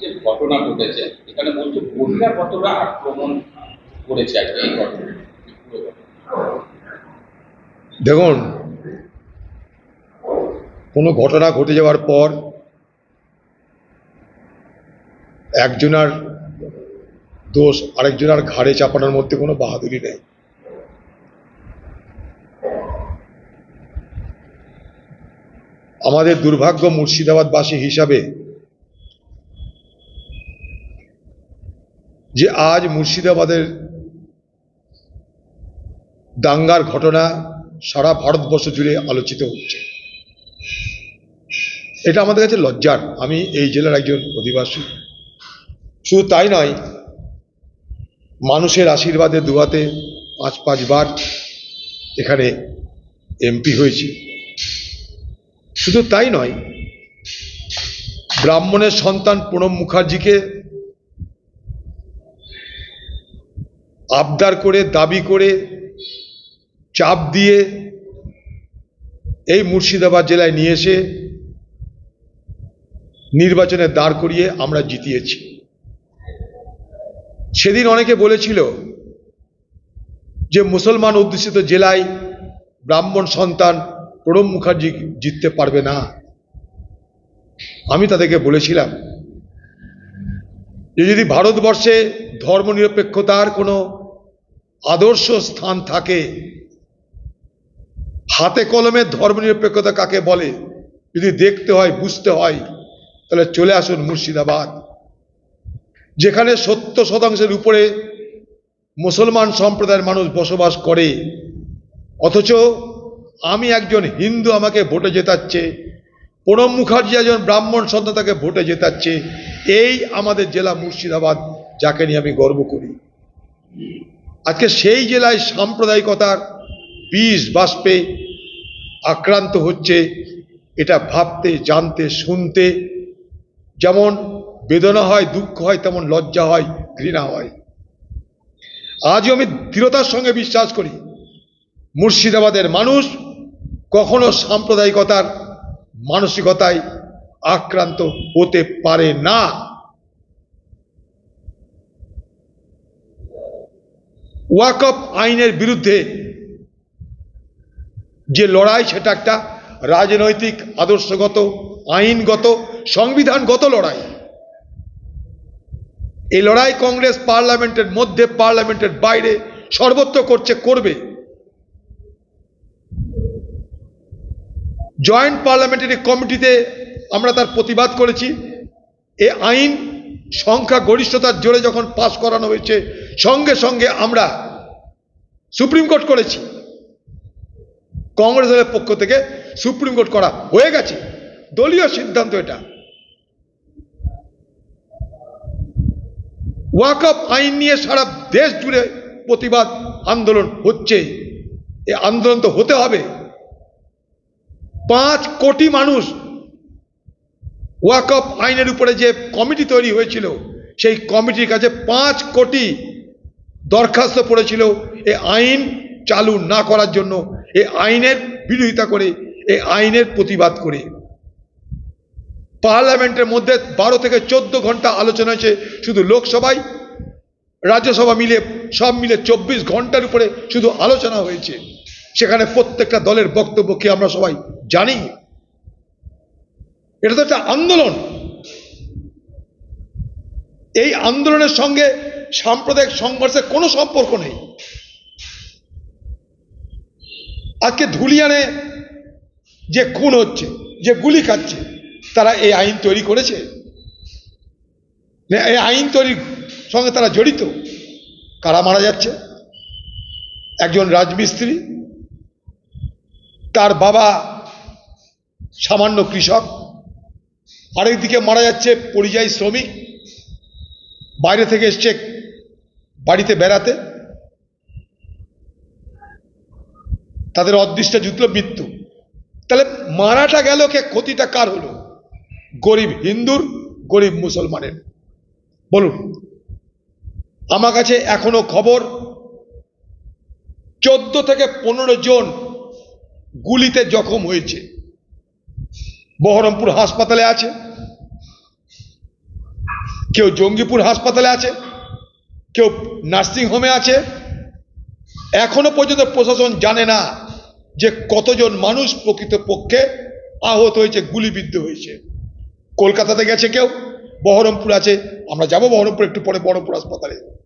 যে ঘটনা ঘটেছে, এখানে বলছে বহিরাগতরা আক্রমণ করেছে আর এই ঘটনা। দেখুন, কোনো ঘটনা ঘটে যাওয়ার পর একজনার দোষ আরেকজনার ঘাড়ে চাপানোর মধ্যে কোনো বাহাদুরি নেই আমাদের দুর্ভাগ্য মুর্শিদাবাদবাসী হিসাবে যে আজ মুর্শিদাবাদের দাঙ্গার ঘটনা সারা ভারতবর্ষ জুড়ে আলোচিত হচ্ছে। এটা আমাদের কাছে লজ্জার। আমি এই জেলার একজন অধিবাসী। শুধু তাই নয়, মানুষের আশীর্বাদে দুয়াতে পাঁচ পাঁচবার এখানে এমপি হয়েছি। শুধু তাই নয়, ব্রাহ্মণের সন্তান প্রণব মুখার্জিকে আবদার করে, দাবি করে, চাপ দিয়ে এই মুর্শিদাবাদ জেলায় নিয়ে এসে নির্বাচনে দাঁড় করিয়ে আমরা জিতিয়েছি। সেদিন অনেকে বলেছিল যে, মুসলমান অধ্যুষিত জেলায় ব্রাহ্মণ সন্তান প্রণব মুখার্জি জিততে পারবে না। আমি তাদেরকে বলেছিলাম যে, যদি ভারতবর্ষে ধর্মনিরপেক্ষতার কোনো আদর্শ স্থান থাকে। হাতে কলমে ধর্মনিরপেক্ষতা কাকে বলে? যদি দেখতে হয়, বুঝতে হয়, তাহলে চলে আসুন মুর্শিদাবাদ। যেখানে সত্তর শতাংশের উপরে মুসলমান সম্প্রদায়ের মানুষ বসবাস করে। অথচ আমি একজন হিন্দু, আমাকে ভোটে জেতাচ্ছে। প্রণব মুখার্জি একজন ব্রাহ্মণ সন্তান, তাকে ভোটে জেতাচ্ছে। এই আমাদের জেলা মুর্শিদাবাদ, যাকে নিয়ে আমি গর্ব করি। আজকে সেই জেলায় সাম্প্রদায়িকতার বিষ বাষ্পে আক্রান্ত হচ্ছে, এটা ভাবতে, জানতে, শুনতে, যেমন বেদনা হয়, দুঃখ হয়, তেমন লজ্জা হয়, ঘৃণা হয়। আজও আমি দৃঢ়তার সঙ্গে বিশ্বাস করি, মুর্শিদাবাদের মানুষ কখনো সাম্প্রদায়িকতার মানসিকতায় আক্রান্ত হতে পারে না। ওয়াকফ আইনের বিরুদ্ধে যে লড়াই, সেটা একটা রাজনৈতিক, আদর্শগত, আইনগত, সংবিধানগত লড়াই। এই লড়াই কংগ্রেস পার্লামেন্টের মধ্যে, পার্লামেন্টের বাইরে সর্বত্র করছে, করবে। জয়েন্ট পার্লামেন্টারি কমিটিতে আমরা তার প্রতিবাদ করেছি। এ আইন সংখ্যা গরিষ্ঠতার জোরে যখন পাশ করানো হয়েছে, সঙ্গে সঙ্গে আমরা সুপ্রিম কোর্ট করেছি। কংগ্রেস দলের পক্ষ থেকে সুপ্রিম কোর্ট করা হয়ে গেছে। দলীয় সিদ্ধান্ত এটা। ওয়াকফ আইন নিয়ে সারা দেশ জুড়ে প্রতিবাদ আন্দোলন হচ্ছে। এ আন্দোলন তো হতে হবে। পাঁচ কোটি মানুষ ওয়াকফ আইনের উপরে যে কমিটি তৈরি হয়েছিল, সেই কমিটির কাছে পাঁচ কোটি দরখাস্ত পড়েছিল এ আইন চালু না করার জন্য, এ আইনের বিরোধিতা করে, এ আইনের প্রতিবাদ করে। পার্লামেন্টের মধ্যে বারো থেকে চোদ্দ ঘণ্টা আলোচনা হয়েছে শুধু লোকসভায়, রাজ্যসভা মিলে, সব মিলে চব্বিশ ঘণ্টার উপরে শুধু আলোচনা হয়েছে। সেখানে প্রত্যেকটা দলের বক্তব্য কি আমরা সবাই জানি? এটা তো একটা আন্দোলন। এই আন্দোলনের সঙ্গে সাম্প্রদায়িক সংঘর্ষের কোনো সম্পর্ক নেই। আজকে ধুলিয়ানে যে খুন হচ্ছে, যে গুলি খাচ্ছে, তারা এই আইন তৈরি করেছে। এই আইন তৈরির সঙ্গে তারা জড়িত। কারা মারা যাচ্ছে? একজন রাজমিস্ত্রি, তার বাবা সামান্য কৃষক আরেকদিকে মারা যাচ্ছে পরিযায়ী শ্রমিক। বাইরে থেকে এসছে বাড়িতে বেড়াতে। তাদের অদৃষ্ট জুতল মৃত্যু। তাহলে মারাটা গেল কে? ক্ষতিটা কার হলো? গরিব হিন্দুর, গরিব মুসলমানের। বলুন, আমার কাছে এখনও খবর, চোদ্দ থেকে পনেরো জন গুলিতে জখম হয়েছে। বহরমপুর হাসপাতালে আছে। কেউ জঙ্গিপুর হাসপাতালে আছে। কেউ নার্সিং হোমে আছে। এখনও পর্যন্ত প্রশাসন জানে না যে কতজন মানুষ প্রকৃতপক্ষে আহত হয়েছে, গুলিবিদ্ধ হয়েছে। কলকাতাতে গেছে কেউ, বহরমপুর আছে। আমরা যাব বহরমপুর একটু পরে, বহরমপুর হাসপাতালে।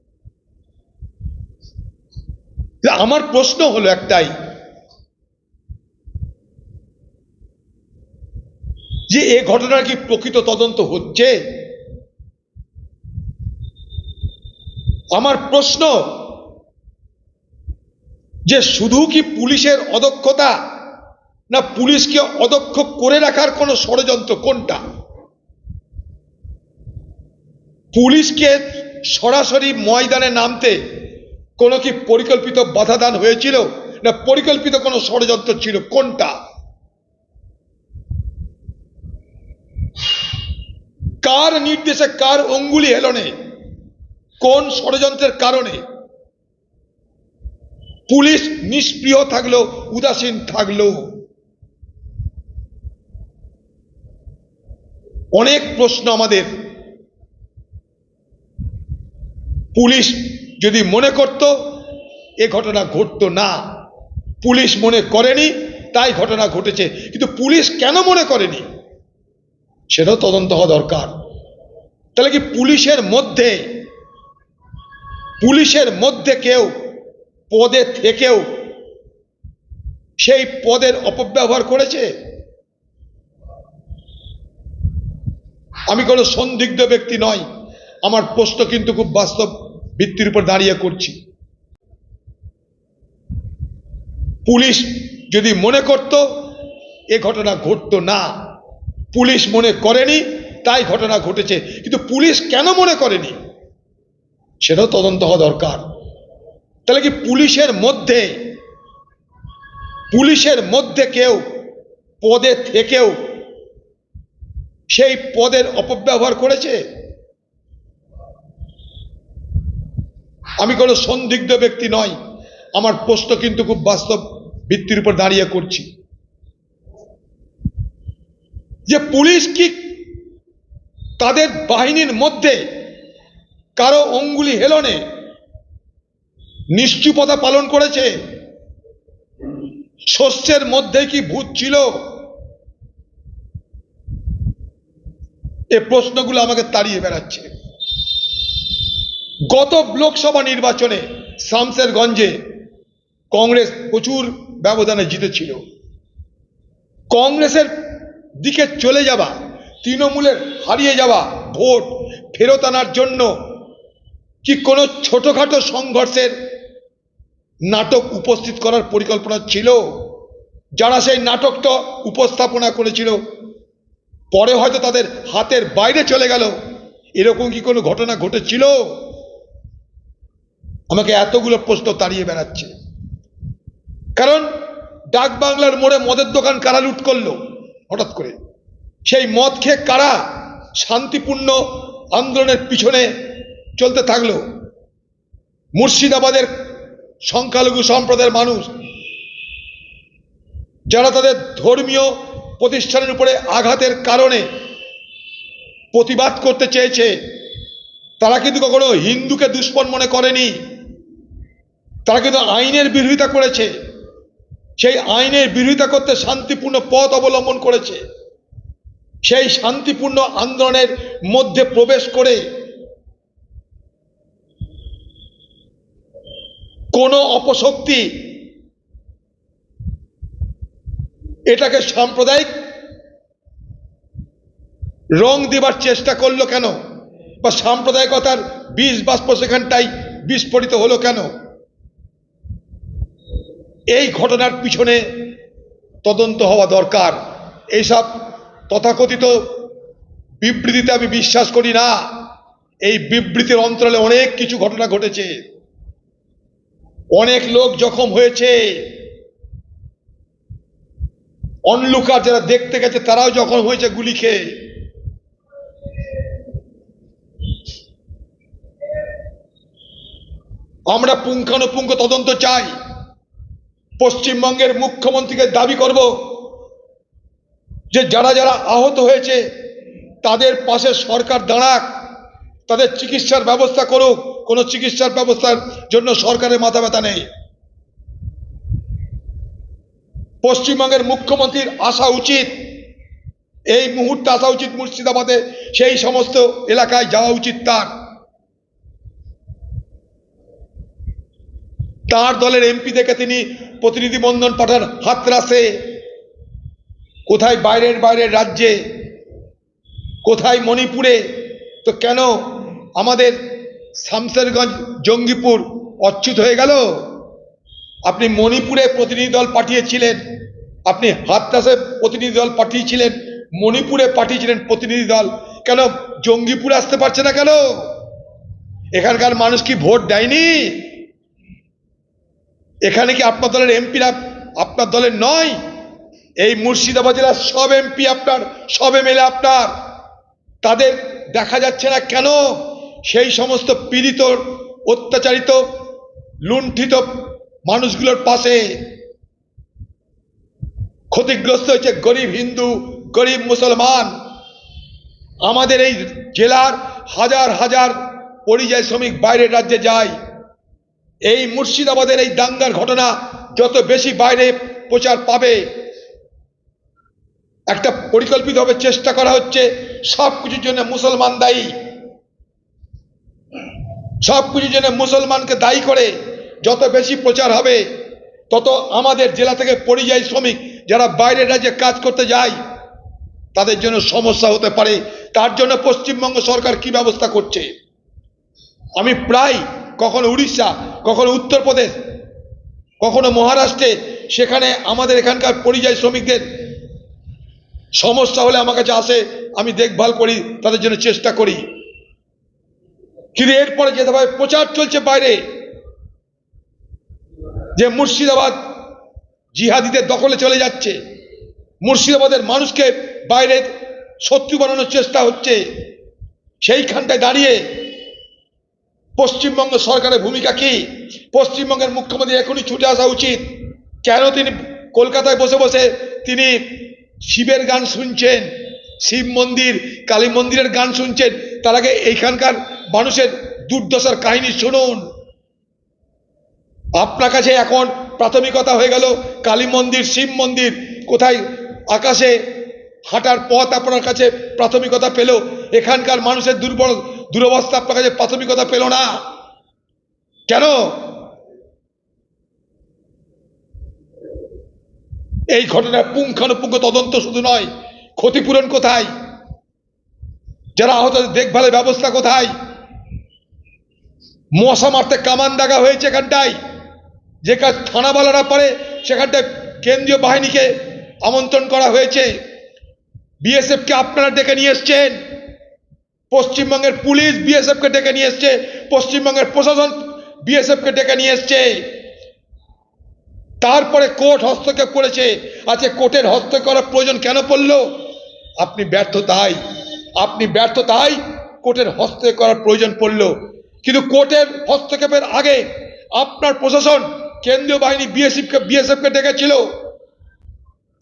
আমার প্রশ্ন হলো একটাই যে এ ঘটনার কি প্রকৃত তদন্ত হচ্ছে? আমার প্রশ্ন, যে শুধু কি পুলিশের অদক্ষতা না পুলিশকে অদক্ষ করে রাখার কোনো ষড়যন্ত্র কোনটা? পুলিশকে সরাসরি ময়দানে নামতে কোনো কি পরিকল্পিত বাধাদান হয়েছিল? না পরিকল্পিত কোনো ষড়যন্ত্র ছিল কোনটা? কার নির্দেশে কার অঙ্গুলি হেলনে? কোন ষড়যন্ত্রের কারণে? পুলিশ নিষ্প্রিয় থাকল উদাসীন থাকল অনেক প্রশ্ন আমাদের। পুলিশ যদি মনে করত, এ ঘটনা ঘটতো না। পুলিশ মনে করেনি, তাই ঘটনা ঘটেছে। কিন্তু পুলিশ কেন মনে করেনি? সেটাও তদন্ত হওয়া দরকার। তাহলে কি পুলিশের মধ্যে পুলিশের মধ্যে কেউ পদে থেকেও সেই পদের অপব্যবহার করেছে? আমি কোনো সন্দিগ্ধ ব্যক্তি নয় আমার প্রশ্ন কিন্তু খুব বাস্তব ভিত্তির উপর দাঁড়িয়ে করছি। পুলিশ যদি মনে করত, এ ঘটনা ঘটতো না। পুলিশ মনে করেনি তাই ঘটনা ঘটেছে। কিন্তু পুলিশ কেন মনে করেনি? সেটাও তদন্ত হওয়া দরকার। তাহলে কি পুলিশের মধ্যে পুলিশের মধ্যে কেউ পদে থেকেও সেই পদের অপব্যবহার করেছে? আমি কোনো সন্দিগ্ধ ব্যক্তি নয় আমার প্রশ্ন কিন্তু খুব বাস্তব ভিত্তির উপর দাঁড়িয়ে করছি। যে পুলিশ কি তাদের বাহিনীর মধ্যে কারও অঙ্গুলি হেলনে নিশ্চুপতা পালন করেছে? শস্যের মধ্যে কি ভূত ছিল? এ প্রশ্নগুলো আমাকে তাড়িয়ে বেড়াচ্ছে। গত লোকসভা নির্বাচনে শামসেরগঞ্জে কংগ্রেস প্রচুর ব্যবধানে জিতেছিল। কংগ্রেসের দিকে চলে যাওয়া তৃণমূলের হারিয়ে যাওয়া ভোট ফেরত আনার জন্য কি কোনো ছোটখাটো সংঘর্ষের নাটক উপস্থিত করার পরিকল্পনা ছিল? যারা সেই নাটকটা উপস্থাপনা করেছিল, পরে হয়তো তাদের হাতের বাইরে চলে গেল। এরকম কি কোনো ঘটনা ঘটেছিল? আমাকে এতগুলো প্রশ্ন তাড়িয়ে বেড়াচ্ছে। কারণ ডাক বাংলার মোড়ে মদের দোকান কারা লুট করল? হঠাৎ করে। সেই মদ খেয়ে কারা শান্তিপূর্ণ আন্দোলনের পিছনে চলতে থাকল? মুর্শিদাবাদের সংখ্যালঘু সম্প্রদায়ের মানুষ, যারা তাদের ধর্মীয় প্রতিষ্ঠানের উপরে আঘাতের কারণে প্রতিবাদ করতে চেয়েছে, তারা কিন্তু কখনো হিন্দুকে দুশ্মন মনে করেনি, তারা কিন্তু আইনের বিরোধিতা করেছে, সেই আইনের বিরোধিতা করতে শান্তিপূর্ণ পথ অবলম্বন করেছে। সেই শান্তিপূর্ণ আন্দোলনের মধ্যে প্রবেশ করে কোনো অপশক্তি এটাকে সাম্প্রদায়িক রং দেবার চেষ্টা করল কেন? বা সাম্প্রদায়িকতার বিষ বাষ্প সেখানটাই বিস্ফোরিত হলো কেন? এই ঘটনার পিছনে তদন্ত হওয়া দরকার। এইসব তথাকথিত বিবৃতিতে আমি বিশ্বাস করি না। এই বিবৃতির অন্তরালে অনেক কিছু ঘটনা ঘটেছে। অনেক লোক জখম হয়েছে। অনলুকার যারা দেখতে গেছে, তারাও জখম হয়েছে গুলি খেয়ে। আমরা পুঙ্খানুপুঙ্খ তদন্ত চাই। পশ্চিমবঙ্গের মুখ্যমন্ত্রীকে দাবি করব। যে যারা যারা আহত হয়েছে, তাদের পাশে সরকার দাঁড়াক, তাদের চিকিৎসার ব্যবস্থা করুক, কোনো চিকিৎসার ব্যবস্থার জন্য সরকারের মাথা ব্যথা নেই। পশ্চিমবঙ্গের মুখ্যমন্ত্রীর আসা উচিত, এই মুহূর্তে আসা উচিত মুর্শিদাবাদে, সেই সমস্ত এলাকায় যাওয়া উচিত তার। তার দলের এমপি থেকে তিনি প্রতিনিধি বন্ধন পাঠান হাতরাসে। কোথায় বাইরের বাইরের রাজ্যে? কোথায় মণিপুরে? তো কেন আমাদের শামসেরগঞ্জ, জঙ্গিপুর অচ্যুত হয়ে গেল? আপনি মণিপুরে প্রতিনিধি দল পাঠিয়েছিলেন, আপনি হাতরাসে প্রতিনিধি দল পাঠিয়েছিলেন, মণিপুরে পাঠিয়েছিলেন প্রতিনিধি দল, কেন জঙ্গিপুরে আসতে পারছে না কেন? এখানকার মানুষ কি ভোট দেয়নি? এখানে কি আপনার দলের এমপিরা আপনার দলের নয়? এই মুর্শিদাবাদ জেলার সব এমপি আপনার, সব এমএলএ আপনার। তাদের দেখা যাচ্ছে না কেন? সেই সমস্ত পীড়িত, অত্যাচারিত, লুণ্ঠিত মানুষগুলোর পাশে ক্ষতিগ্রস্ত হয়েছে গরিব হিন্দু, গরিব মুসলমান। আমাদের এই জেলার হাজার হাজার পরিযায়ী শ্রমিক বাইরের রাজ্যে যায়। এই মুর্শিদাবাদের এই দাঙ্গার ঘটনা যত বেশি বাইরে প্রচার পাবে একটা পরিকল্পিতভাবে চেষ্টা করা হচ্ছে, সব কিছুর জন্য মুসলমান দায়ী। সব কিছুর জন্য মুসলমানকে দায়ী করে যত বেশি প্রচার হবে, তত আমাদের জেলা থেকে পরিযায়ী শ্রমিক যারা বাইরের রাজ্যে কাজ করতে যায়, তাদের জন্য সমস্যা হতে পারে। তার জন্য পশ্চিমবঙ্গ সরকার কি ব্যবস্থা করছে? আমি প্রায় কখনো উড়িষ্যা, কখনো উত্তরপ্রদেশ, কখনো মহারাষ্ট্রে, সেখানে আমাদের এখানকার পরিযায়ী শ্রমিকদের সমস্যা হলে আমার কাছে আসে, আমি দেখভাল করি, তাদের জন্য চেষ্টা করি। কিন্তু এরপরে যেতে হবে প্রচার চলছে বাইরে, যে মুর্শিদাবাদ জিহাদিদের দখলে চলে যাচ্ছে, মুর্শিদাবাদের মানুষকে বাইরে শত্রু বানানোর চেষ্টা হচ্ছে, সেইখানটায় দাঁড়িয়ে পশ্চিমবঙ্গ সরকারের ভূমিকা কি? পশ্চিমবঙ্গের মুখ্যমন্ত্রী এখনই ছুটে আসা উচিত। কেন তিনি কলকাতায় বসে বসে তিনি শিবের গান শুনছেন, শিব মন্দির, কালী মন্দিরের গান শুনছেন, তার আগে এইখানকার মানুষের দুর্দশার কাহিনী শুনুন। আপনার কাছে এখন প্রাথমিকতা হয়ে গেল, কালী মন্দির, শিব মন্দির, কোথায় আকাশে হাঁটার পথ আপনার কাছে প্রাথমিকতা পেল? এখানকার মানুষের দুর্বল, দুরবস্থা আপনার কাছে প্রাথমিকতা পেল না। কেন? এই ঘটনার পুঙ্খানুপুঙ্খ তদন্ত শুধু নয়, ক্ষতিপূরণ কোথায়? যারা আহত দেখভালের ব্যবস্থা কোথায়? মশা মারতে কামান দাগা হয়েছে এখানটায়। যে কাজ থানাওয়ালারা পারে, সেখানটায় কেন্দ্রীয় বাহিনীকে আমন্ত্রণ করা হয়েছে। বিএসএফকে আপনারা ডেকে নিয়ে এসছেন। পশ্চিমবঙ্গের পুলিশ বিএসএফকে ডেকে নিয়ে এসছে। পশ্চিমবঙ্গের প্রশাসন বিএসএফকে ডেকে নিয়ে এসছে। তারপরে কোর্ট হস্তক্ষেপ করেছে। আজকে কোর্টের হস্তক্ষেপ করার প্রয়োজন কেন পড়ল? আপনি ব্যর্থ তাই। আপনি ব্যর্থ তাই কোর্টের হস্তক্ষেপ করার প্রয়োজন পড়ল। কিন্তু কোর্টের হস্তক্ষেপের আগে আপনার প্রশাসন, কেন্দ্রীয় বাহিনী, বিএসএফকে বিএসএফকে ডেকেছিল।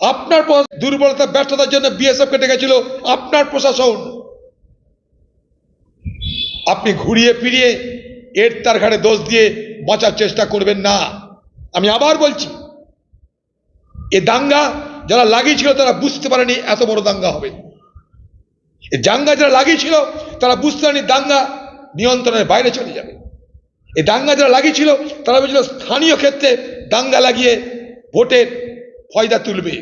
আপনার দুর্বলতা, ব্যর্থতার জন্য বিএসএফকে ডেকেছিল আপনার প্রশাসন। আপনি ঘুরিয়ে ফিরিয়ে এর তার ঘাড়ে দোষ দিয়ে বাঁচার চেষ্টা করবেন না। আমি আবার বলছি, এ দাঙ্গা যারা লাগিয়েছিল তারা বুঝতে পারেনি এত বড় দাঙ্গা হবে। এ দাঙ্গা যারা লাগিয়েছিল তারা বুঝতে পারেনি দাঙ্গা নিয়ন্ত্রণের বাইরে চলে যাবে। এই দাঙ্গা যারা লাগিয়েছিল তারা বলছিল স্থানীয় ক্ষেত্রে দাঙ্গা লাগিয়ে ভোটের ফয়দা তুলবে।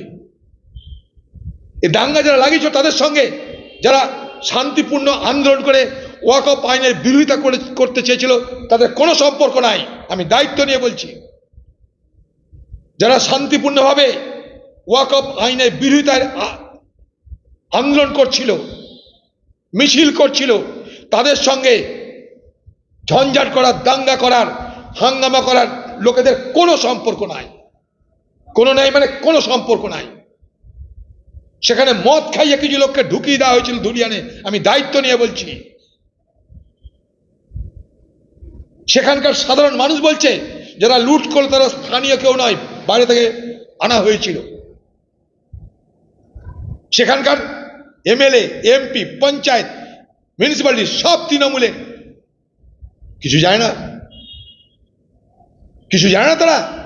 এই দাঙ্গা যারা লাগিয়েছিল তাদের সঙ্গে যারা শান্তিপূর্ণ আন্দোলন করে ওয়াকফ আইনের বিরোধিতা করে, করতে চেয়েছিল, তাদের কোনো সম্পর্ক নাই। আমি দায়িত্ব নিয়ে বলছি। যারা শান্তিপূর্ণভাবে ওয়াকফ আইনের বিরোধিতার আন্দোলন করছিল, মিছিল করছিল, তাদের সঙ্গে ঝঞ্ঝাট করার, দাঙ্গা করার, হাঙ্গামা করার লোকেদের কোনো সম্পর্ক নাই। কোনো নাই মানে কোনো সম্পর্ক নাই। সেখানে মদ খাইয়ে কিছু লোককে ঢুকিয়ে দেওয়া হয়েছিল দুনিয়ানে আমি দায়িত্ব নিয়ে বলছি। সেখানকার সাধারণ মানুষ বলছে, যারা লুট করে তারা স্থানীয় কেউ নয় বাইরে থেকে আনা হয়েছিল। সেখানকার এমএলএ, এমপি, পঞ্চায়েত মিউনিসিপ্যালিটি সব তৃণমূলে কিছু যায় না? কিছু জানে না তারা?